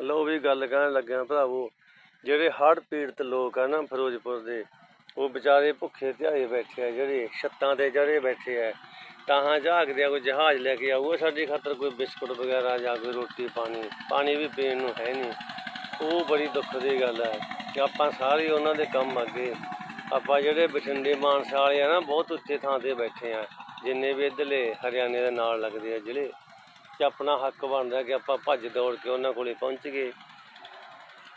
ਲੋ ਵੀ ਗੱਲ ਕਹਿਣ ਲੱਗਿਆ ਭਰਾਵੋ, ਜਿਹੜੇ ਹੜ੍ਹ ਪੀੜਤ ਲੋਕ ਆ ਨਾ ਫਿਰੋਜ਼ਪੁਰ ਦੇ, ਉਹ ਵਿਚਾਰੇ ਭੁੱਖੇ ਧਿਆਏ ਬੈਠੇ ਆ, ਜਿਹੜੇ ਛੱਤਾਂ ਤੇ ਚੜੇ ਬੈਠੇ ਆ। ਤਾਹਾਂ ਝਾਕਦੇ ਆ, ਕੋਈ ਜਹਾਜ਼ ਲੈ ਕੇ ਆਊਗਾ, ਸਾਡੀ ਖਾਤਰ ਕੋਈ ਬਿਸਕੁਟ ਵਗੈਰਾ ਜਾਂ ਕੋਈ ਰੋਟੀ ਪਾਣੀ ਪਾਣੀ ਵੀ ਪੀਣ ਨੂੰ ਹੈ ਨਹੀਂ। ਉਹ ਬੜੀ ਦੁੱਖ ਦੀ ਗੱਲ ਹੈ ਕਿ ਆਪਾਂ ਸਾਰੇ ਉਹਨਾਂ ਦੇ ਕੰਮ ਅੱਗੇ, ਆਪਾਂ ਜਿਹੜੇ ਬਠਿੰਡੇ ਮਾਨਸਾ ਵਾਲੇ ਆ ਨਾ, ਬਹੁਤ ਉੱਚੇ ਥਾਂ ਤੇ ਬੈਠੇ ਆ, ਜਿੰਨੇ ਵੀ ਇੱਧਰਲੇ ਹਰਿਆਣੇ ਦੇ ਨਾਲ ਲੱਗਦੇ ਆ ਜ਼ਿਲ੍ਹੇ। ਕਿ ਆਪਣਾ ਹੱਕ ਬਣਦਾ ਕਿ ਆਪਾਂ ਭੱਜ ਦੌੜ ਕੇ ਉਹਨਾਂ ਕੋਲੇ ਪਹੁੰਚ ਗਏ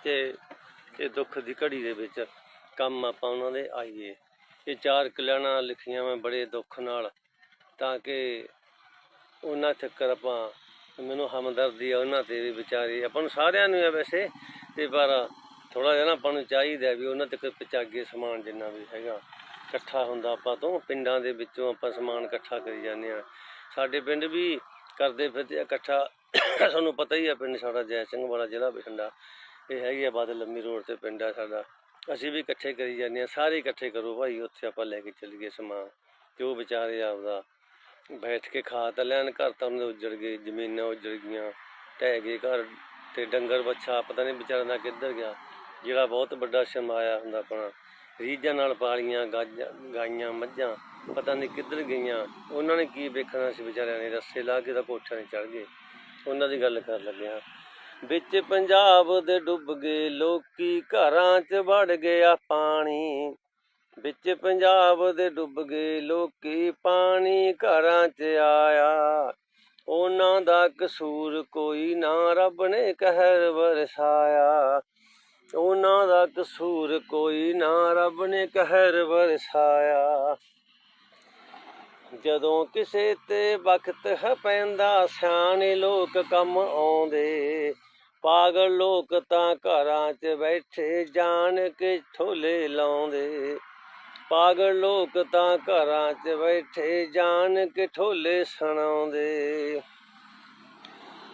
ਤੇ ਇਹ ਦੁੱਖ ਦੀ ਘੜੀ ਦੇ ਵਿੱਚ ਕੰਮ ਆਪਾਂ ਉਹਨਾਂ ਦੇ ਆਈਏ। ਇਹ ਚਾਰ ਕਲਿਆਣਾਂ ਲਿਖੀਆਂ ਮੈਂ ਬੜੇ ਦੁੱਖ ਨਾਲ ਤਾਂ ਕਿ ਉਹਨਾਂ ਚੱਕਰ ਆਪਾਂ ਮੈਨੂੰ ਹਮਦਰਦੀ ਆ, ਉਹਨਾਂ ਤੇ ਵੀ ਵਿਚਾਰੇ ਆਪਾਂ ਨੂੰ ਸਾਰਿਆਂ ਨੂੰ ਆ ਵੈਸੇ ਤੇ ਪਰ ਥੋੜਾ ਜਿਹਾ ਨਾ ਆਪਾਂ ਨੂੰ ਚਾਹੀਦਾ ਵੀ ਉਹਨਾਂ ਤੱਕ ਪਹੁੰਚਾਗੇ ਸਮਾਨ ਜਿੰਨਾ ਵੀ ਹੈਗਾ। ਇਕੱਠਾ ਹੁੰਦਾ ਆਪਾਂ ਤੋਂ, ਪਿੰਡਾਂ ਦੇ ਵਿੱਚੋਂ ਆਪਾਂ ਸਮਾਨ ਇਕੱਠਾ ਕਰੀ ਜਾਂਦੇ ਆ ਸਾਡੇ ਪਿੰਡ ਵੀ ਕਰਦੇ ਫਿਰਦੇ ਆ, ਇਕੱਠਾ ਤੁਹਾਨੂੰ ਪਤਾ ਹੀ ਆ ਪਿੰਡ ਸਾਡਾ ਜੈ ਸਿੰਘ ਵਾਲਾ ਜ਼ਿਲ੍ਹਾ ਬਠਿੰਡਾ। ਇਹ ਹੈਗੀ ਆ ਬਾਦਲ ਲੰਮੀ ਰੋਡ ਤੇ ਪਿੰਡ ਆ ਸਾਡਾ। ਅਸੀਂ ਵੀ ਇਕੱਠੇ ਕਰੀ ਜਾਂਦੇ ਆ, ਸਾਰੇ ਇਕੱਠੇ ਕਰੋ ਭਾਈ, ਉੱਥੇ ਆਪਾਂ ਲੈ ਕੇ ਚੱਲੀਏ ਸਮਾਨ। ਤੇ ਉਹ ਵਿਚਾਰੇ ਆਪਦਾ ਬੈਠ ਕੇ ਖਾ ਤਾਂ ਲੈਣ, ਘਰ ਤਾਂ ਉਹਨਾਂ ਦੇ ਉੱਜੜ ਗਏ, ਜ਼ਮੀਨਾਂ ਉੱਜੜ ਗਈਆਂ, ਢਹਿ ਗਏ ਘਰ ਤੇ ਡੰਗਰ ਬੱਛਾ, ਪਤਾ ਨਹੀਂ ਵਿਚਾਰਾ ਦਾ ਕਿੱਧਰ ਗਿਆ। ਜਿਹੜਾ ਬਹੁਤ ਵੱਡਾ ਸ਼ਮਾਇਆ ਹੁੰਦਾ ਆਪਣਾ। ਰੀਝਾਂ ਨਾਲ ਪਾਲੀਆਂ, ਗਾਜਾਂ, ਗਾਈਆਂ, ਮੱਝਾਂ। ਪਤਾ ਨਹੀਂ ਕਿੱਧਰ ਗਈਆਂ। ਉਹਨਾਂ ਨੇ ਕੀ ਵੇਖਣਾ ਸੀ ਵਿਚਾਰਿਆਂ ਨੇ? ਰੱਸੇ ਲਾ ਕੇ ਤਾਂ ਕੋਠਿਆਂ 'ਤੇ ਚੜ ਗਏ। ਉਹਨਾਂ ਦੀ ਗੱਲ ਕਰ ਲੱਗਿਆ। ਵਿੱਚ ਪੰਜਾਬ ਦੇ ਡੁੱਬ ਗਏ ਲੋਕੀ, ਘਰਾਂ 'ਚ ਵੜ ਗਿਆ ਪਾਣੀ। ਵਿੱਚ ਪੰਜਾਬ ਦੇ ਡੁੱਬ ਗਏ ਲੋਕੀ, ਪਾਣੀ ਘਰਾਂ 'ਚ ਆਇਆ। ਉਹਨਾਂ ਦਾ ਕਸੂਰ ਕੋਈ ਨਾ, ਰੱਬ ਨੇ ਕਹਿਰ ਵਰਸਾਇਆ। ਉਹਨਾਂ ਦਾ ਕਸੂਰ ਕੋਈ ਨਾ, ਰੱਬ ਨੇ ਕਹਿਰ ਵਰਸਾਇਆ। ਜਦੋਂ ਕਿਸੇ ਤੇ ਵਕਤ ਹੈ ਪੈਂਦਾ, ਸਿਆਣੇ ਲੋਕ ਕੰਮ ਆਉਂਦੇ। ਪਾਗਲ ਲੋਕ ਤਾਂ ਘਰਾਂ 'ਚ ਬੈਠੇ ਜਾਣ ਕੇ ਠੋਲੇ ਲਾਉਂਦੇ। ਪਾਗਲ ਲੋਕ ਤਾਂ ਘਰਾਂ 'ਚ ਬੈਠੇ ਜਾਣ ਕੇ ਠੋਲੇ ਸੁਣਾਉਂਦੇ।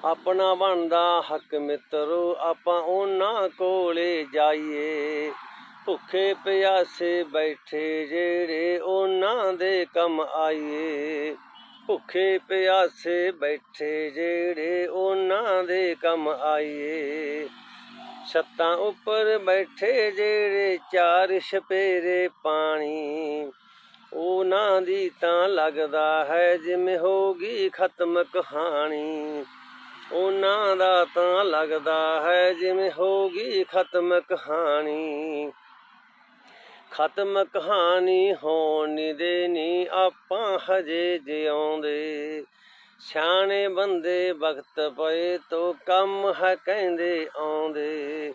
ਆਪਣਾ ਬਣਦਾ ਹੱਕ ਮਿੱਤਰੋ, ਆਪਾਂ ਉਹਨਾਂ ਕੋਲੇ ਜਾਈਏ। ਭੁੱਖੇ ਪਿਆਸੇ ਬੈਠੇ ਜਿਹੜੇ ਉਹਨਾਂ ਦੇ ਕੰਮ ਆਈਏ। ਭੁੱਖੇ ਪਿਆਸੇ ਬੈਠੇ ਜਿਹੜੇ ਉਹਨਾਂ ਦੇ ਕੰਮ ਆਈਏ। ਛੱਤਾਂ ਉੱਪਰ ਬੈਠੇ ਜਿਹੜੇ ਚਾਰ ਛਪੇਰੇ ਪਾਣੀ, ਉਹਨਾਂ ਦੀ ਤਾਂ ਲੱਗਦਾ ਹੈ ਜਿਵੇਂ ਹੋਗੀ ਖਤਮ ਕਹਾਣੀ। ਉਹਨਾਂ ਦਾ ਤਾਂ ਲੱਗਦਾ ਹੈ ਜਿਵੇਂ ਹੋਗੀ ਖਤਮ ਕਹਾਣੀ। ਖਤਮ ਕਹਾਣੀ ਹੋਣ ਨੀ ਦੇਣੀ ਆਪਾਂ ਹਜੇ ਜਿਉਂਦੇ। ਸਿਆਣੇ ਬੰਦੇ ਵਕਤ ਪਏ ਤੋ ਕੰਮ ਹੈ ਕਹਿੰਦੇ ਆਉਂਦੇ।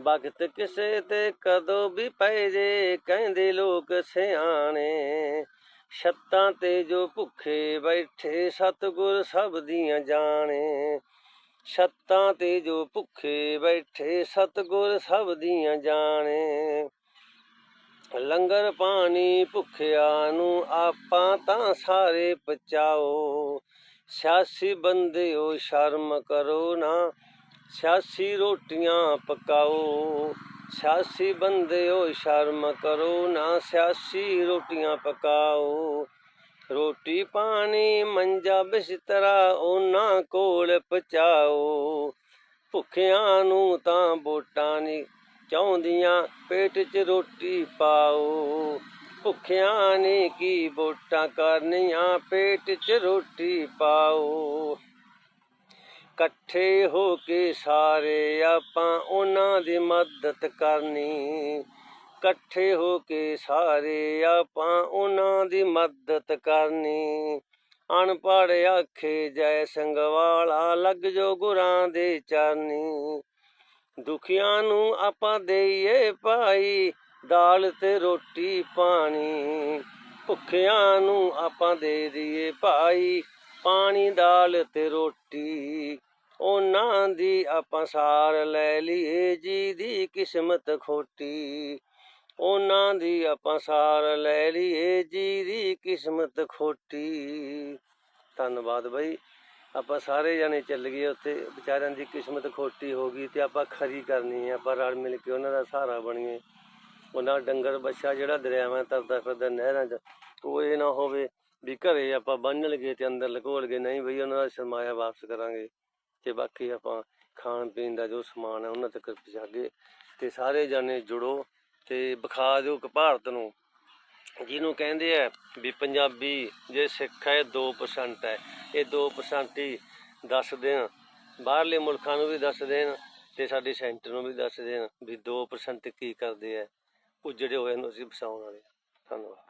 ਵਕਤ ਕਿਸੇ ਤੇ ਕਦੋਂ ਵੀ ਪਏ ਜੇ ਕਹਿੰਦੇ ਲੋਕ ਸਿਆਣੇ। ਛੱਤਾਂ ਤੇ ਜੋ ਭੁੱਖੇ ਬੈਠੇ ਸਤਗੁਰ ਸਭ ਦੀਆਂ ਜਾਣੇ। ਛੱਤਾਂ ਤੇ ਜੋ ਭੁੱਖੇ ਬੈਠੇ ਸਤਗੁਰ ਸਭ ਦੀਆਂ ਜਾਣੇ। ਲੰਗਰ ਪਾਣੀ ਭੁੱਖਿਆ ਨੂੰ ਆਪਾਂ ਤਾਂ ਸਾਰੇ ਪਚਾਓ ਸਿਆਸੀ ਬੰਦਿਓ, ਸ਼ਰਮ ਕਰੋ ਨਾ। ਸਿਆਸੀ ਰੋਟੀਆਂ ਪਕਾਓ। ਸਿਆਸੀ ਬੰਦਿਓ, ਸ਼ਰਮ ਕਰੋ ਨਾ। ਸਿਆਸੀ ਰੋਟੀਆਂ ਪਕਾਓ। ਰੋਟੀ ਪਾਣੀ ਮੰਜਾ ਬਿਸਤਰਾ ਉਹਨਾਂ ਕੋਲ ਪਚਾਓ ਭੁੱਖਿਆਂ ਨੂੰ ਤਾਂ ਵੋਟਾਂ ਨਹੀਂ ਚਾਹੁੰਦੀਆਂ, ਪੇਟ 'ਚ ਰੋਟੀ ਪਾਓ। ਭੁੱਖਿਆਂ ਨੇ ਕੀ ਵੋਟਾਂ ਕਰਨੀਆਂ? ਪੇਟ 'ਚ ਰੋਟੀ ਪਾਓ। ਇਕੱਠੇ ਹੋ ਕੇ ਸਾਰੇ ਆਪਾਂ ਉਹਨਾਂ ਦੀ ਮਦਦ ਕਰਨੀ। ਇਕੱਠੇ ਹੋ ਕੇ ਸਾਰੇ ਆਪਾਂ ਉਹਨਾਂ ਦੀ ਮਦਦ ਕਰਨੀ। ਅਨਪੜ੍ਹ ਆਖੇ ਜੈ ਸਿੰਘ ਵਾਲਾ ਲੱਗ ਜੋ ਗੁਰਾਂ ਦੇ ਚਰਨੀ। ਦੁਖੀਆਂ ਨੂੰ ਆਪਾਂ ਦੇਈਏ ਭਾਈ, ਦਾਲ ਤੇ ਰੋਟੀ ਪਾਣੀ। ਭੁੱਖਿਆਂ ਨੂੰ ਆਪਾਂ ਦੇ ਦਈਏ ਭਾਈ, ਪਾਣੀ, ਦਾਲ ਤੇ ਰੋਟੀ। ਉਹਨਾਂ ਦੀ ਆਪਾਂ ਸਾਰ ਲੈ ਲਈਏ ਜੀ ਦੀ ਕਿਸਮਤ ਖੋਟੀ। ਉਹਨਾਂ ਦੀ ਆਪਾਂ ਸਾਰ ਲੈ ਲਈਏ ਜੀ ਦੀ ਕਿਸਮਤ ਖੋਟੀ। ਧੰਨਵਾਦ ਬਈ। ਆਪਾਂ ਸਾਰੇ ਜਾਣੇ ਚੱਲ ਗਏ ਉੱਥੇ, ਵਿਚਾਰਿਆਂ ਦੀ ਕਿਸਮਤ ਖੋਟੀ ਹੋ ਗਈ ਤੇ ਆਪਾਂ ਖਰੀ ਕਰਨੀ ਹੈ, ਆਪਾਂ ਰਲ ਮਿਲ ਕੇ ਉਹਨਾਂ ਦਾ ਸਹਾਰਾ ਬਣੀਏ। ਉਹਨਾਂ ਡੰਗਰ ਬੱਛਾ ਜਿਹੜਾ ਦਰਿਆਵਾਂ ਤਰਦਾ ਫਿਰਦਾ ਨਹਿਰਾਂ 'ਚ, ਉਹ ਇਹ ਨਾ ਹੋਵੇ ਵੀ ਘਰੇ ਆਪਾਂ ਬੰਨ ਲਗੇ ਤੇ ਅੰਦਰ ਲਕੋਲ ਗਏ, ਨਹੀਂ ਬਈ ਉਹਨਾਂ ਦਾ ਸਰਮਾਇਆ ਵਾਪਸ ਕਰਾਂਗੇ। ਤੇ ਬਾਕੀ ਆਪਾਂ ਖਾਣ ਪੀਣ ਦਾ ਜੋ ਸਮਾਨ ਹੈ, ਉਹਨਾਂ ਤੱਕ ਪਹੁੰਚਾਗੇ ਤੇ ਸਾਰੇ ਜਾਣੇ ਜੁੜੋ ਤੇ ਵਿਖਾ ਦਿਓ ਕਿ ਭਾਰਤ ਨੂੰ। ਜਿਹਨੂੰ ਕਹਿੰਦੇ ਆ ਵੀ ਪੰਜਾਬੀ ਜੇ ਸਿੱਖ ਹੈ 2% ਹੈ। ਇਹ 2% ਹੀ ਦੱਸ ਦੇਣ। ਬਾਹਰਲੇ ਮੁਲਕਾਂ ਨੂੰ ਵੀ ਦੱਸ ਦੇਣ ਤੇ ਸਾਡੇ ਸੈਂਟਰ ਨੂੰ ਵੀ ਦੱਸ ਦੇਣ ਵੀ 2% ਕੀ ਕਰਦੇ ਆ। ਉਜੜੇ ਹੋਏ ਨੂੰ ਅਸੀਂ ਵਸਾਉਣ ਵਾਲੇ ਧੰਨਵਾਦ।